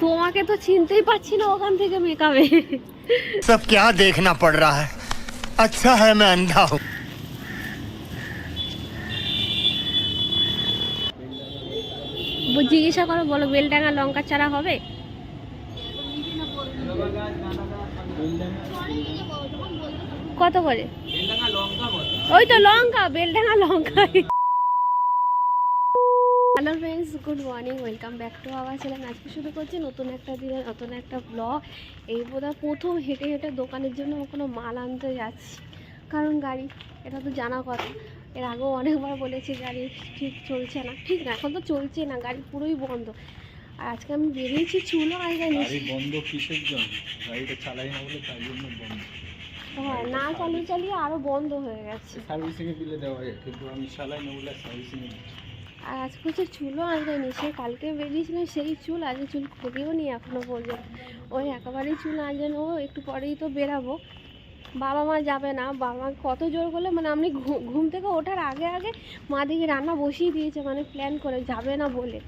তোমাকে তো চিনতেই পারছি না ওখান থেকে মেকআপে সব কে দেখনা পড় রা আচ্ছা হ্যাঁ আমি অন্ধা হুম জিজ্ঞাসা করো বলো বেলডাঙ্গা লঙ্কা চারা হবে? কত করে? ওই তো লঙ্কা বেলডাঙ্গা লঙ্কা hello friends good morning welcome back to our channel. আজকে শুরু করছি নতুন একটা দিনে নতুন একটা ব্লগ এই বোধহয় প্রথম হেঁটে হেঁটে দোকানের জন্য কোনো মাল আনতে যাচ্ছি। কারণ গাড়ি এটা তো জানা কথা। এর আগেও অনেকবার বলেছি গাড়ি ঠিক চলছে না। ঠিক না এখন তো চলছে না গাড়ি পুরোই বন্ধ। আর আজকে আমি বেরিয়েছি চুলো আর জানি বন্ধ কিসের জন্য? গাড়িটা চালাই না বলে তাই জন্য বন্ধ। হ্যাঁ না চালিয়ে চালিয়ে আরও বন্ধ হয়ে গেছে। সার্ভিসিং এ বিলে দেওয়া হয় কিন্তু আমি চালাই না বলে সার্ভিসিং এ আর আজকে হচ্ছে চুলও আনতেনি সে কালকে বেরিয়েছিলাম, সেই চুল আজকে চুল খুঁজেও নি এখনও পর্যন্ত। ওই একেবারেই চুল নেব একটু পরেই তো বেরাবো। বাবা মা যাবে না, বাবা মা কত জোর করলে মানে আমি ঘুম থেকে ওঠার আগে আগে মা দিকে রান্না বসিয়ে দিয়েছে মানে প্ল্যান করে, যাবে না বলে।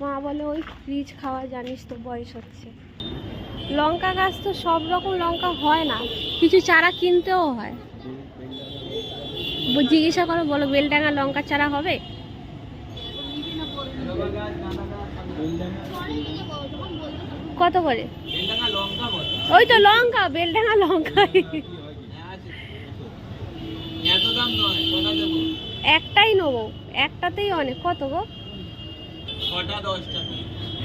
মা বলে, ওই ফ্রিজ খাওয়া জানিস তো, বয়স হচ্ছে। লঙ্কা গাছ তো সব রকম লঙ্কা হয় না, কিছু চারা কিনতেও হয়। জিজ্ঞাসা করো, বলো বেলডাঙ্গা লঙ্কা চারা হবে? কত করে? ওই তো লঙ্কা, বেলডাঙ্গা লঙ্কা একটাই নেব, একটাতেই অনেক। কত গো?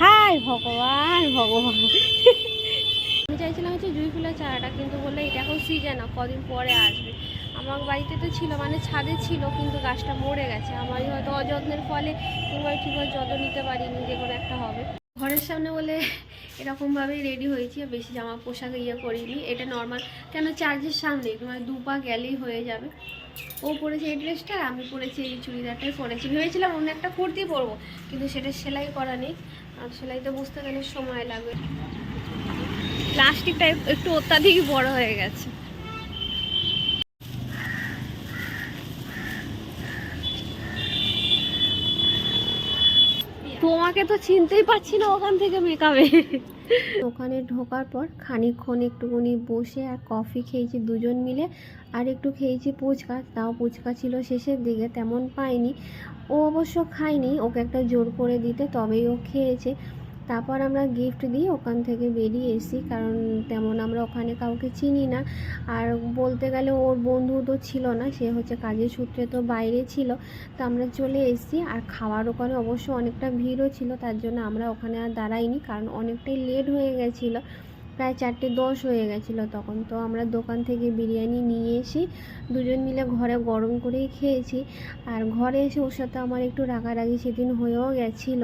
হাই ভগবান ভগবান। আমি চাইছিলাম হচ্ছে জুই ফুলের চারাটা, কিন্তু বললে এটা এখন সিজন না, কদিন পরে আসবে। আমার বাড়িতে তো ছিল মানে ছাদে ছিল, কিন্তু গাছটা মরে গেছে। আমারই হয়তো অযত্নের ফলে কিংবা ঠিকমতো যত্ন নিতে পারিনি যে কোনো একটা হবে। ঘরের সামনে বলে এরকমভাবেই রেডি হয়েছি বেশি জামা পোশাক ইয়ে করিনি। এটা নর্মাল কেন চার্জের সামনে, তোমার দু পা গেলেই হয়ে যাবে। ও পরেছে এই ড্রেসটা আমি পরেছি এই চুড়িদারটাই পরেছি। ভেবেছিলাম অন্য একটা কুর্তি পরবো, কিন্তু সেটা সেলাই করা নেই। আর সেলাইতে বুঝতে গেলে সময় লাগবে। প্লাস্টিকটা একটু অত্যাধিক বড় হয়ে গেছে। তোমাকে তো চিনতেই পারছি না ওখান থেকে মেকাবে ওখানে ঢোকার পর খানিকক্ষণ একটুখানি বসে আর কফি খেয়েছি দুজন মিলে, আর একটু খেয়েছি পুচকা তাও পুচকা ছিল শেষের দিকে, তেমন পাইনি। ও অবশ্য খায়নি, ওকে একটা জোর করে দিতে, তবেই ও খেয়েছে। তারপর আমরা গিফট দিই, ওখান থেকে বেরিয়ে এসি কারণ তেমন আমরা ওখানে কাউকে চিনি না। আর বলতে গেলে ওর বন্ধু তো ছিল না, সে হচ্ছে কাজের সূত্রে তো বাইরে ছিল। তো আমরা চলে এসেছি আর খাওয়ার ওখানে অবশ্য অনেকটা ভিড়ও ছিল, তার জন্য আমরা ওখানে আর দাঁড়াইনি। কারণ অনেকটাই লেট হয়ে গেছিল। প্রায় চারটে দশ হয়ে গেছিল তখন। তো আমরা দোকান থেকে বিরিয়ানি নিয়ে এসে দুজন মিলে ঘরে গরম করেই খেয়েছি। আর ঘরে এসে ওর সাথে আমার একটু রাগারাগি সেদিন হয়েও গেছিল।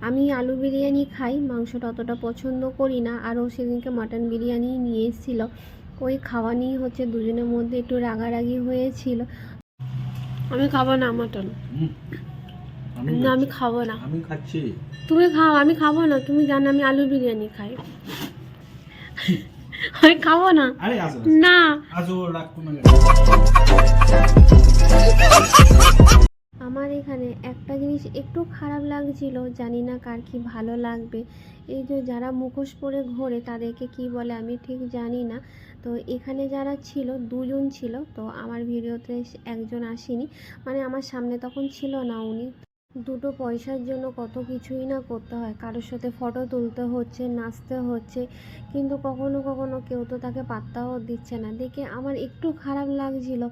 আমি আলু বিরিয়ানি খাই মাংসটা অতটা পছন্দ করি না। আর ও সেদিনকে মাটন বিরিয়ানি নিয়ে এসেছিল। ওই খাওয়া নিয়েই হচ্ছে দুজনের মধ্যে একটু রাগারাগি হয়েছিল। আমি খাব না মাটন। আমি না আমি খাব না। আমি খাচ্ছি। তুমি খাও আমি খাব না। তুমি জানো আমি আলু বিরিয়ানি খাই। আমি খাব না। না। আমার এখানে একটা জিনিস একটু খারাপ লাগছিল জানি না কার কি ভালো লাগবে। এই যে যারা মুখোশ পরে ঘোরে তাদেরকে কি বলে আমি ঠিক জানি না। তো এখানে যারা ছিল দুজন ছিল তো আমার ভিডিওতে একজন আসেনি। মানে আমার সামনে তখন ছিল না উনি। দুটো পয়সার জন্য কত কিছুই না করতে হয়। কারোর সাথে ফটো তুলতে হচ্ছে, নাচতে হচ্ছে, কিন্তু কখনো কখনো কেউ তো তাকে পাত্তাও দিচ্ছে না। দেখে আমার একটু খারাপ লাগছিল,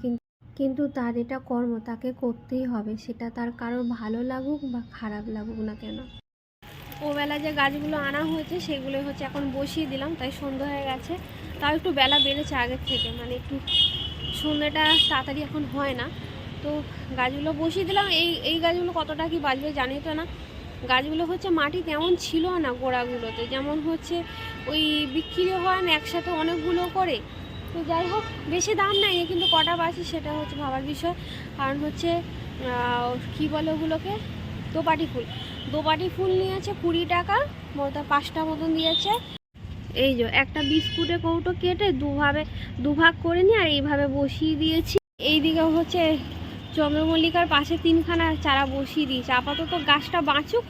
কিন্তু কিন্তু তার এটা কর্ম, তাকে করতেই হবে। সেটা তার কারোর ভালো লাগুক বা খারাপ লাগুক না কেন। ওবেলা যে গাছগুলো আনা হয়েছে, সেগুলো হচ্ছে এখন বসিয়ে দিলাম, তাই সন্ধ্যা হয়ে গেছে। তাও একটু বেলা বেড়েছে আগের থেকে মানে একটু সন্ধ্যাটা তাড়াতাড়ি এখন হয় না। তো গাছগুলো বসিয়ে দিলাম। এই এই গাছগুলো কতটা কি বাজবে জানি তো না। গাছগুলো হচ্ছে মাটি তেমন ছিল না গোড়াগুলোতে। যেমন হচ্ছে ওই বিক্রি হয় না, একসাথে অনেকগুলো করে। তো যাই হোক, বেশি দাম নেয়নি কিন্তু কটা বাঁচি সেটা হচ্ছে ভাবার বিষয়। কারণ হচ্ছে কি বলে ওগুলোকে? দোপাটি ফুল। দোপাটি ফুল নিয়েছে কুড়ি টাকা মতো পাঁচটা মতন দিয়েছে। এই যে একটা বিস্কুটে কৌটো কেটে দুভাবে, দুভাগ করে নিয়ে আর এইভাবে বসিয়ে দিয়েছি। এইদিকে হচ্ছে চন্দ্রমল্লিকার পাশে তিনখানা চারা বসিয়ে দিয়েছে। আপাতত গাছটা বাঁচুক,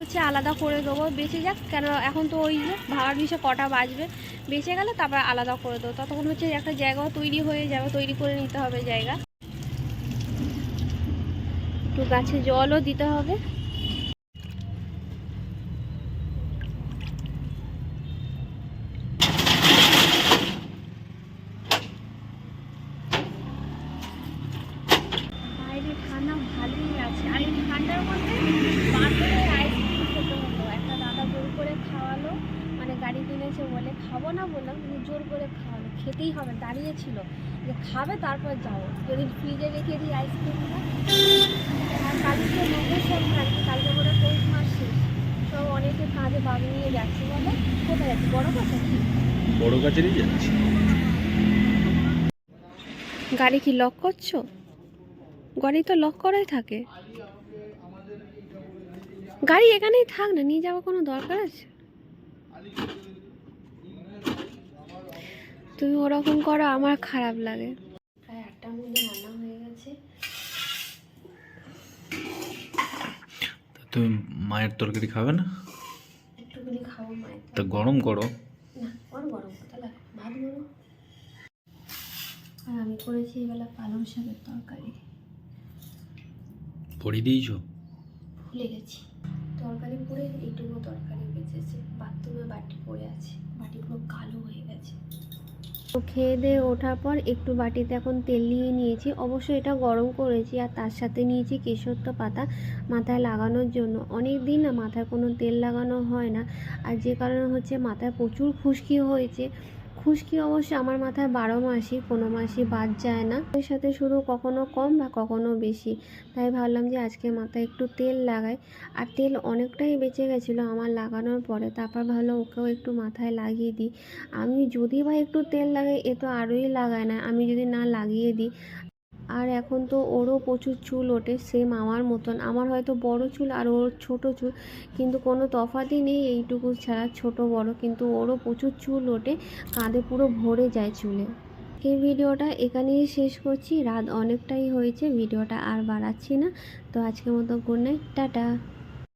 হচ্ছে আলাদা করে দেবো, বেঁচে যাক। কেন এখন তো ওই যে ভাগার কটা বাঁচবে বেঁচে গেলে তারপর আলাদা করে দেবো। ততক্ষণ হচ্ছে একটা জায়গাও তৈরি হয়ে যাবে, তৈরি করে নিতে হবে জায়গা। একটু গাছে জলও দিতে হবে। ঠান্ডা ভালোই আছে। আর এই ঠান্ডার মধ্যে বাজারে আইসক্রিম খেতে হলো। একটা দাদা জোর করে খাওয়ালো মানে গাড়ি কিনেছে বলে খাব না বললাম কিন্তু জোর করে খাওয়ালো। খেতেই হবে দাঁড়িয়ে ছিল। যে খাবে তারপর যাও যদি ফ্রিজে রেখে দিই আইসক্রিমটা আর কালকে নব্বই সংক্রান্তি কালকে করে পৌষ মাস শেষ। সব অনেকে কাজে বাগ নিয়ে যাচ্ছে বলে কোথায় যাচ্ছে? বড় কথা কি বড় গাছেরই যাচ্ছি। গাড়ি কি লক করছ? গাড়ি তো লক করাই থাকে। গাড়ি এখানেই থাক না নিয়ে যাওয়ার কোনো দরকার আছে? তুমি ওরকম করো আমার খারাপ লাগে। প্রায় আটটার মধ্যে রান্না হয়ে গেছে। তুমি মায়ের তরকারি খাবে না? একটুখানি খাব মায়ের তা গরম করো। না বড় গরম কথা লাগে ভাত গরম। আর আমি করেছি এবেলা পালং শাকের তরকারি। পড়ি দিয়েছ? ভুলে গেছি। তরকারি পরে এইটুকু তরকারি বেঁচেছে। বাথরুমে বাটি পড়ে আছে। বাটি পুরো কালো হয়ে গেছে। তো খেয়ে দিয়ে ওঠার পর একটু বাটিতে এখন তেল নিয়ে নিয়েছি। অবশ্যই এটা গরম করেছি আর তার সাথে নিয়েছি কেশরত্ব পাতা মাথায় লাগানোর জন্য। অনেক দিন না মাথায় কোনো তেল লাগানো হয় না। আর যে কারণে হচ্ছে মাথায় প্রচুর খুশকি হয়েছে। খুশকি অবশ্য আমার মাথায় বারো মাসই, কোনো মাসই বাদ যায় না। এর সাথে শুধু কখনো কম বা কখনো বেশি। তাই ভাবলাম যে আজকে মাথায় একটু তেল লাগাই। আর তেল অনেকটাই বেঁচে গেছিল আমার লাগানোর পরে। তারপর ভাবলাম ওকেও একটু মাথায় লাগিয়ে দিই। আমি যদি বা একটু তেল লাগাই, এ তো আরোই লাগায় না। আমি যদি না লাগিয়ে দিই আর এখন তো ওরও প্রচুর চুল ওঠে সেম আমার মতন। আমার হয়তো বড় চুল আর ওর ছোট চুল, কিন্তু কোনো তফাতই নেই এইটুকু ছাড়া ছোট বড়, কিন্তু ওরও প্রচুর চুল ওঠে, কাঁধে পুরো ভরে যায় চুলে। এই ভিডিওটা এখানেই শেষ করছি, রাত অনেকটাই হয়েছে, ভিডিওটা আর বাড়াচ্ছি না। তো আজকের মতো গুড নাইট টাটা।